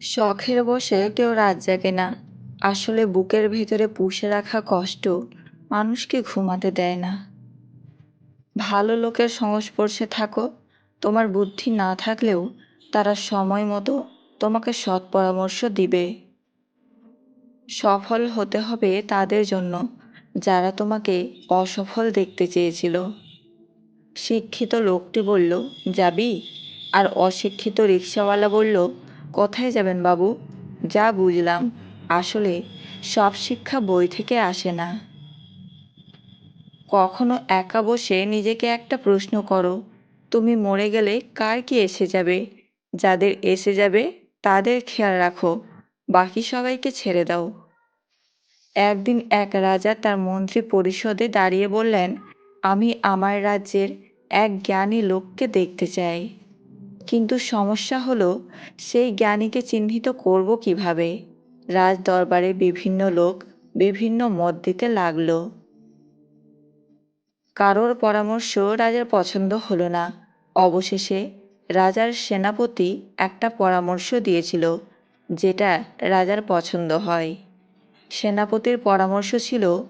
শখের বসে কেউ রাত জাগে না। আসলে বুকের ভিতরে পুষে রাখা কষ্ট মানুষকে ঘুমাতে দেয় না। ভালো লোকের সংস্পর্শে থাকো। তোমার বুদ্ধি না থাকলেও তারা সময় মতো তোমাকে সৎ পরামর্শ দিবে। সফল হতে হবে তাদের জন্য, যারা তোমাকে অসফল দেখতে চেয়েছিল। শিক্ষিত লোকটি বলল, যাবি? আর অশিক্ষিত রিক্সাওয়ালা বলল কোথায় যাবেন বাবু? যা বুঝলাম। আসলে সব শিক্ষা বই থেকে আসে না। কখনো একা বসে নিজেকে একটা প্রশ্ন করো, তুমি মরে গেলে কার কি এসে যাবে? যাদের এসে যাবে, তাদের খেয়াল রাখো, বাকি সবাইকে ছেড়ে দাও। একদিন এক রাজা তার মন্ত্রী পরিষদে দাঁড়িয়ে বললেন, আমি আমার রাজ্যের এক জ্ঞানী লোককে দেখতে চাই। কিন্তু সমস্যা হলো, সেই জ্ঞানীকে চিহ্নিত করব কীভাবে? রাজ দরবারে বিভিন্ন লোক বিভিন্ন মত দিতে লাগল। কারোর পরামর্শ রাজার পছন্দ হলো না। অবশেষে রাজার সেনাপতি একটা পরামর্শ দিয়েছিল, যেটা রাজার পছন্দ হয়। সেনাপতির পরামর্শ ছিল,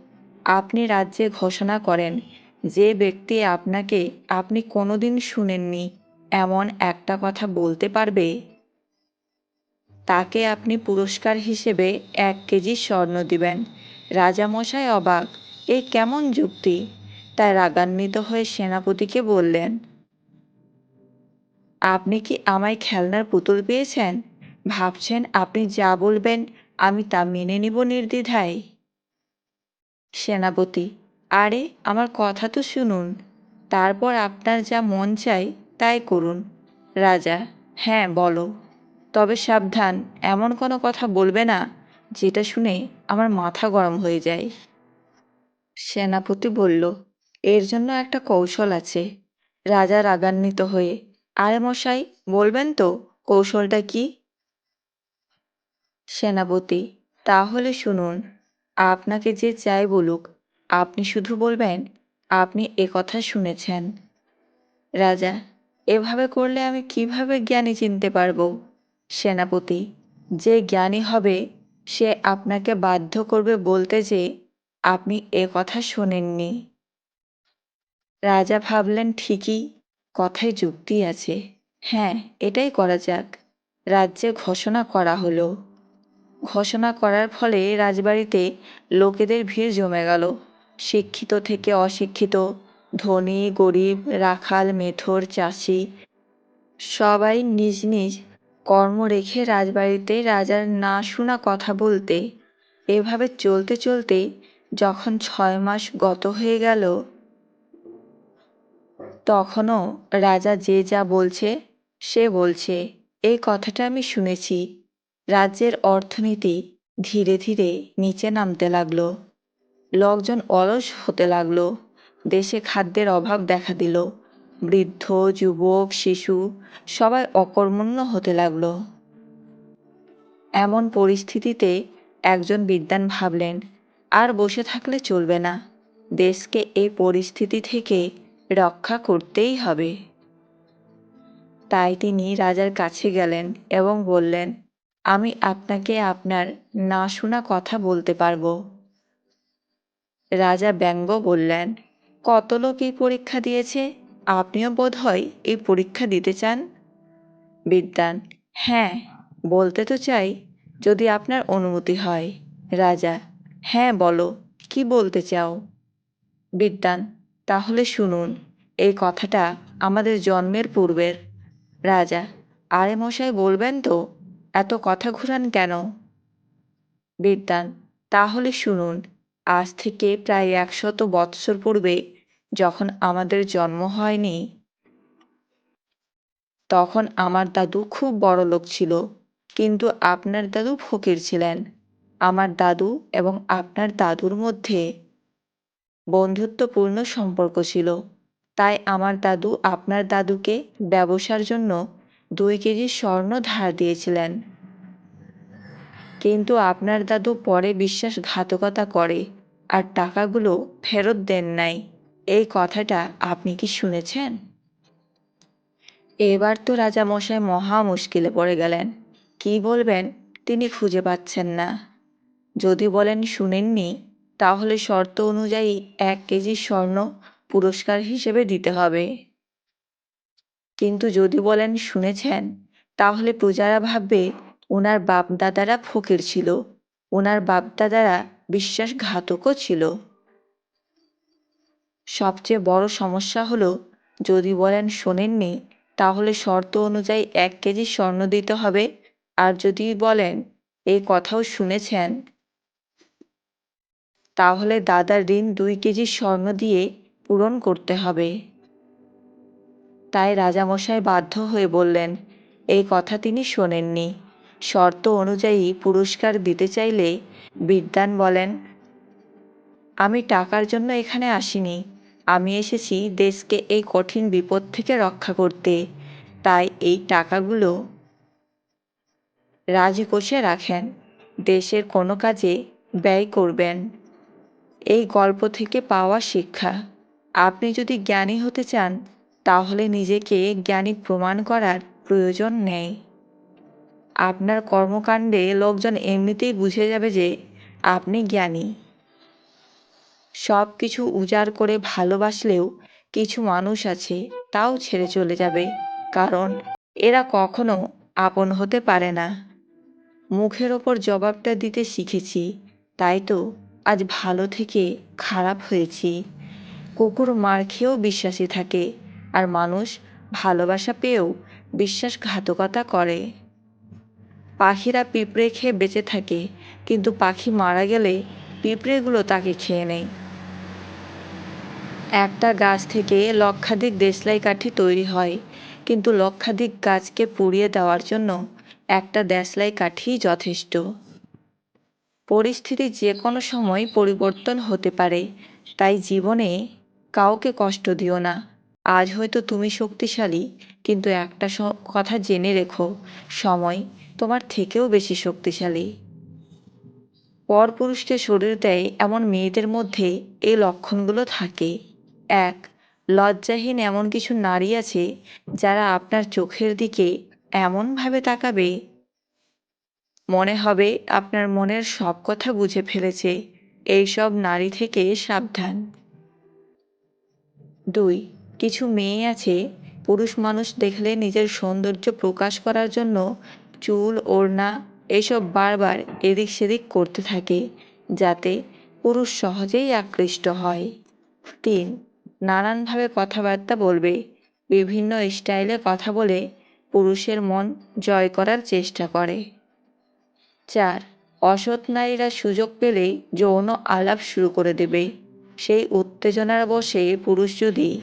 আপনি রাজ্যে ঘোষণা করেন, যে ব্যক্তি আপনাকে আপনি কোনোদিন শুনেননি এমন একটা কথা বলতে পারবে? তাকে আপনি পুরস্কার হিসেবে এক কেজি স্বর্ণ দিবেন। রাজামশাই অবাক, এ কেমন যুক্তি? তাই রাগান্বিত হয়ে সেনাপতিকে বললেন, আপনি কি আমায় খেলনার পুতুল পেয়েছেন? ভাবছেন আপনি যা বলবেন আমি তা মেনে নিব নির্দ্বিধায়। সেনাপতি, আরে, আমার কথা তো শুনুন। তারপর আপনার যা মন চায় তাই করুন। রাজা হ্যাঁ বলো। তবে সাবধান, এমন কোনো কথা বলবে না, যেটা শুনে আমার মাথা গরম হয়ে যায়। সেনাপতি বলল, এর জন্য একটা কৌশল আছে। রাজা রাগান্বিত হয়ে, আরে মশাই, বলবেন তো, কৌশলটা কি? সেনাপতি, তাহলে শুনুন, আপনাকে যে চাই বলুক, আপনি শুধু বলবেন, আপনি কথা শুনেছেন। রাজা এভাবে করলে আমি কীভাবে জ্ঞানী চিনতে পারব? সেনাপতি, যে জ্ঞানী হবে, সে আপনাকে বাধ্য করবে বলতে যে আপনি এ কথা শোনেননি। রাজা ভাবলেন, ঠিকই, কথায় যুক্তি আছে। হ্যাঁ এটাই করা যাক। রাজ্যে ঘোষণা করা হলো। ঘোষণা করার ফলে রাজবাড়িতে লোকেদের ভিড় জমে গেল। শিক্ষিত থেকে অশিক্ষিত ধনী, গরিব, রাখাল, মেথর, চাষি সবাই নিজ নিজ কর্ম রেখে রাজবাড়িতে রাজার না শোনা কথা বলতে, এভাবে চলতে চলতে যখন ছয় মাস গত হয়ে গেল, তখনও রাজা যে যা বলছে, সে বলছে। এই কথাটা আমি শুনেছি। রাজ্যের অর্থনীতি ধীরে ধীরে নিচে নামতে লাগল। লোকজন অলস হতে লাগল। দেশে খাদ্যের অভাব দেখা দিল। বৃদ্ধ, যুবক, শিশু সবাই অকর্মণ্য হতে লাগল। এমন পরিস্থিতিতে একজন বিদ্বান ভাবলেন, আর বসে থাকলে চলবে না। দেশকে এই পরিস্থিতি থেকে রক্ষা করতেই হবে। তাই তিনি রাজার কাছে গেলেন এবং বললেন, আমি আপনাকে আপনার না শোনা কথা বলতে পারব। রাজা ব্যঙ্গ বললেন কত লোক এই পরীক্ষা দিয়েছে? আপনিও বোধ হয় এই পরীক্ষা দিতে চান? বিদ্যান হ্যাঁ বলতে তো চাই, যদি আপনার অনুমতি হয়। রাজা হ্যাঁ বলো, কি বলতে চাও? বিদ্যান, তাহলে শুনুন, এই কথাটা আমাদের জন্মের পূর্বের। রাজা, আরে মশাই বলবেন তো, এত কথা ঘুরান কেন? বিদ্যান, তাহলে শুনুন, আজ থেকে প্রায় একশত বৎসর পূর্বে যখন আমাদের জন্ম হয়নি, তখন আমার দাদু খুব বড় লোক ছিল, কিন্তু আপনার দাদু ফকির ছিলেন। আমার দাদু এবং আপনার দাদুর মধ্যে বন্ধুত্বপূর্ণ সম্পর্ক ছিল। তাই আমার দাদু আপনার দাদুকে ব্যবসার জন্য দুই কেজি স্বর্ণ ধার দিয়েছিলেন। কিন্তু আপনার দাদু পরে বিশ্বাসঘাতকতা করে আর টাকাগুলো ফেরত দেন নাই। এই কথাটা আপনি কি শুনেছেন? এবার তো রাজামশাই মহা মুশকিলে পড়ে গেলেন। কি বলবেন? তিনি খুঁজে পাচ্ছেন না। যদি বলেন শুনেননি, তাহলে শর্ত অনুযায়ী এক কেজি স্বর্ণ পুরস্কার হিসেবে দিতে হবে। কিন্তু যদি বলেন শুনেছেন, তাহলে প্রজারা ভাববে ওনার বাপদাদারা ফকির ছিল ওনার বাপদাদারা বিশ্বাসঘাতকও ছিল। সবচেয়ে বড় সমস্যা হলো, যদি বলেন শোনেননি, তাহলে শর্ত অনুযায়ী এক কেজি স্বর্ণ দিতে হবে। আর যদি বলেন এই কথাও শুনেছেন, তাহলে দাদার ঋণ দুই কেজি স্বর্ণ দিয়ে পূরণ করতে হবে। তাই রাজামশাই বাধ্য হয়ে বললেন এই কথা তিনি শোনেননি। শর্ত অনুযায়ী পুরস্কার দিতে চাইলে বিদ্যান বলেন, আমি টাকার জন্য এখানে আসিনি। আমি এসেছি দেশকে এই কঠিন বিপদ থেকে রক্ষা করতে। তাই এই টাকাগুলো রাজকোষে রাখেন। দেশের কোনো কাজে ব্যয় করবেন। এই গল্প থেকে পাওয়া শিক্ষা। আপনি যদি জ্ঞানী হতে চান, তাহলে নিজেকে জ্ঞানী প্রমাণ করার প্রয়োজন নেই। আপনার কর্মকাণ্ডে লোকজন এমনিতেই বুঝে যাবে যে আপনি জ্ঞানী। সব কিছু উজাড় করে ভালোবাসলেও কিছু মানুষ আছে, তাও ছেড়ে চলে যাবে। কারণ এরা কখনো আপন হতে পারে না। মুখের ওপর জবাবটা দিতে শিখেছি, তাই তো আজ ভালো থেকে খারাপ হয়েছি। কুকুর মার খেয়েও বিশ্বাসী থাকে, আর মানুষ ভালোবাসা পেয়েও বিশ্বাসঘাতকতা করে। পাখিরা পিঁপড়ে খেয়ে বেঁচে থাকে, কিন্তু পাখি মারা গেলে পিঁপড়েগুলো তাকে খেয়ে নেয়। একটা গাছ থেকে লক্ষাধিক দেশলাই কাঠি তৈরি হয়, কিন্তু লক্ষাধিক গাছকে পুড়িয়ে দেওয়ার জন্য একটা দেশলাই কাঠি যথেষ্ট। পরিস্থিতি যে কোনো সময় পরিবর্তন হতে পারে, তাই জীবনে কাউকে কষ্ট দিও না। আজ হয়তো তুমি শক্তিশালী, কিন্তু একটা কথা জেনে রেখো, সময় তোমার থেকেও বেশি শক্তিশালী। পরপুরুষকে শরীর দেয় এমন মেয়েদের মধ্যে এই লক্ষণগুলো থাকে। এক, লজ্জাহীন এমন কিছু নারী আছে যারা আপনার চোখের দিকে এমনভাবে তাকাবে মনে হবে আপনার মনের সব কথা বুঝে ফেলেছে। এইসব নারী থেকে সাবধান। দুই, কিছু মেয়ে আছে পুরুষ মানুষ দেখলে নিজের সৌন্দর্য প্রকাশ করার জন্য চুল, ওড়না এসব বারবার এদিক সেদিক করতে থাকে যাতে পুরুষ সহজেই আকৃষ্ট হয়। তিন নানানভাবে কথাবার্তা বলবে। বিভিন্ন স্টাইলে কথা বলে পুরুষের মন জয় করার চেষ্টা করে। চার, অসৎ নারীরা সুযোগ পেলেই যৌন আলাপ শুরু করে দেবে। সেই উত্তেজনার বসে পুরুষ যদি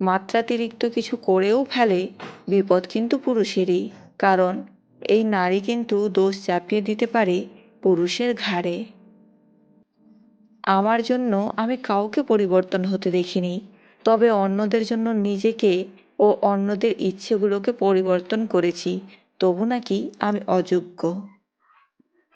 মাত্রাতিরিক্ত কিছু করেও ফেলে, বিপদ কিন্তু পুরুষেরই। কারণ এই নারী কিন্তু দোষ চাপিয়ে দিতে পারে পুরুষের ঘাড়ে। আমার জন্য আমি কাউকে পরিবর্তন হতে দেখিনি। তবে অন্যদের জন্য নিজেকে ও অন্যদের ইচ্ছেগুলোকে পরিবর্তন করেছি। তবু নাকি আমি অযোগ্য।